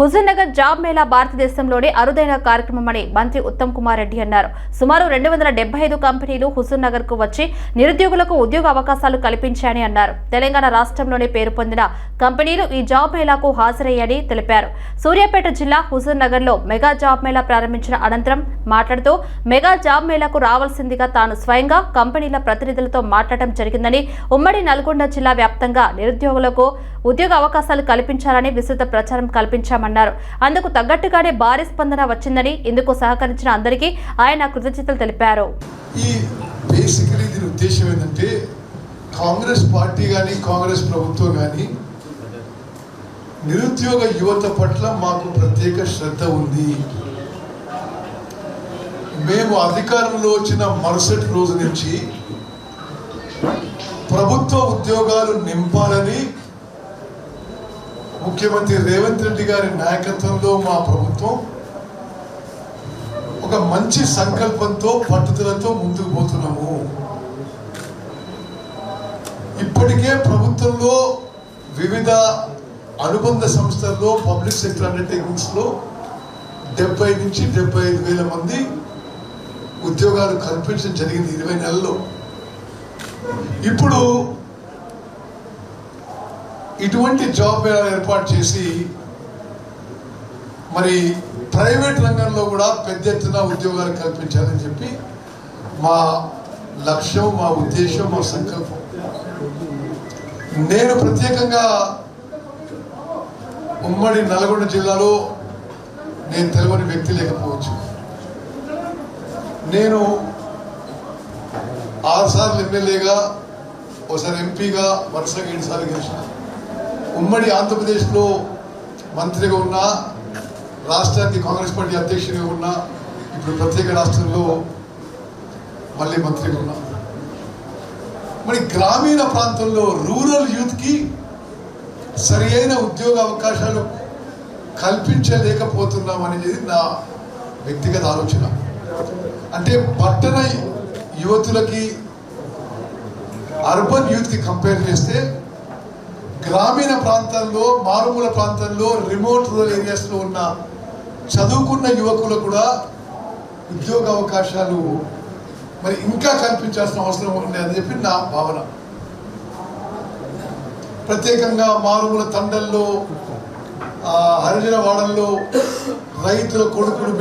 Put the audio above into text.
Huzurnagar job Mela భారతదేశంలోనే అరుదైన కార్యక్రమమని మంత్రి ఉత్తమ్ కుమార్ రెడ్డి అన్నారు. సుమారు రెండు వందల డెబ్బై ఐదు కంపెనీలు హుజూర్నగర్కు వచ్చి నిరుద్యోగులకు ఉద్యోగ అవకాశాలు కల్పించాయని అన్నారు. తెలంగాణ రాష్ట్రంలోనే పేరు పొందిన కంపెనీలు ఈ జాబ్ మేళాకు హాజరయ్యాయని తెలిపారు. సూర్యాపేట జిల్లా హుజూర్నగర్లో మెగా జాబ్ మేళా ప్రారంభించిన అనంతరం మాట్లాడుతూ మెగా జాబ్ మేళాకు రావాల్సిందిగా తాను స్వయంగా కంపెనీల ప్రతినిధులతో మాట్లాడటం జరిగిందని ఉమ్మడి నల్గొండ జిల్లా వ్యాప్తంగా నిరుద్యోగులకు ఉద్యోగ అవకాశాలు కల్పించాలని విస్తృత ప్రచారం కల్పించామన్నారు. అందుకు తగ్గట్టుగానే భారీ స్పందన వచ్చిందని ఇందుకు సహకరించిన అందరికీ ఆయన కృతజ్ఞతలు తెలిపారు. కాంగ్రెస్ పార్టీ కానీ కాంగ్రెస్ ప్రభుత్వం కానీ నిరుద్యోగ యువత పట్ల మాకు ప్రత్యేక శ్రద్ధ ఉంది. మేము అధికారంలో వచ్చిన మరుసటి రోజు నుంచి ప్రభుత్వ ఉద్యోగాలు నింపాలని ముఖ్యమంత్రి రేవంత్ రెడ్డి గారి నాయకత్వంలో మా ప్రభుత్వం ఒక మంచి సంకల్పంతో పట్టుదలతో ముందుకు పోతున్నాము. ఇప్పటికే ప్రభుత్వంలో వివిధ అనుబంధ సంస్థల్లో పబ్లిక్ సెక్టర్ అండర్టేకింగ్స్లో డెబ్బై నుంచి డెబ్బై ఐదు వేల మంది ఉద్యోగాలు కల్పించడం జరిగింది ఇరవై నెలల్లో. ఇప్పుడు ఇటువంటి జాబ్ ఏర్పాటు చేసి మరి ప్రైవేట్ రంగంలో కూడా పెద్ద ఎత్తున ఉద్యోగాలు కల్పించాలని చెప్పి మా లక్ష్యం మా ఉద్దేశం మా సంకల్పం. నేను ప్రత్యేకంగా ఉమ్మడి నల్గొండ జిల్లాలో నేను తెలియని వ్యక్తి లేకపోవచ్చు. నేను ఆరుసార్లు ఎమ్మెల్యేగా ఒకసారి ఎంపీగా వరుసగా ఏడు సార్లు ఉమ్మడి ఆంధ్రప్రదేశ్లో మంత్రిగా ఉన్నా రాష్ట్రానికి కాంగ్రెస్ పార్టీ అధ్యక్షుడిగా ఉన్నా ఇప్పుడు ప్రత్యేక రాష్ట్రంలో మళ్ళీ మంత్రిగా ఉన్నా. మరి గ్రామీణ ప్రాంతంలో రూరల్ యూత్కి సరి అయిన ఉద్యోగ అవకాశాలు కల్పించలేకపోతున్నాం అనేది నా వ్యక్తిగత ఆలోచన. అంటే పట్టణ యువతులకి అర్బన్ యూత్కి కంపేర్ చేస్తే గ్రామీణ ప్రాంతాల్లో మారుమూల ప్రాంతాల్లో రిమోట్ రూరల్ ఏరియాస్లో ఉన్న చదువుకున్న యువకులకు కూడా ఉద్యోగ అవకాశాలు మరి ఇంకా కల్పించాల్సిన అవసరం ఉంది అని చెప్పి నా భావన. ప్రత్యేకంగా మారుమూల తండల్లో హరిజన వాడల్లో రైతుల కొడుకులు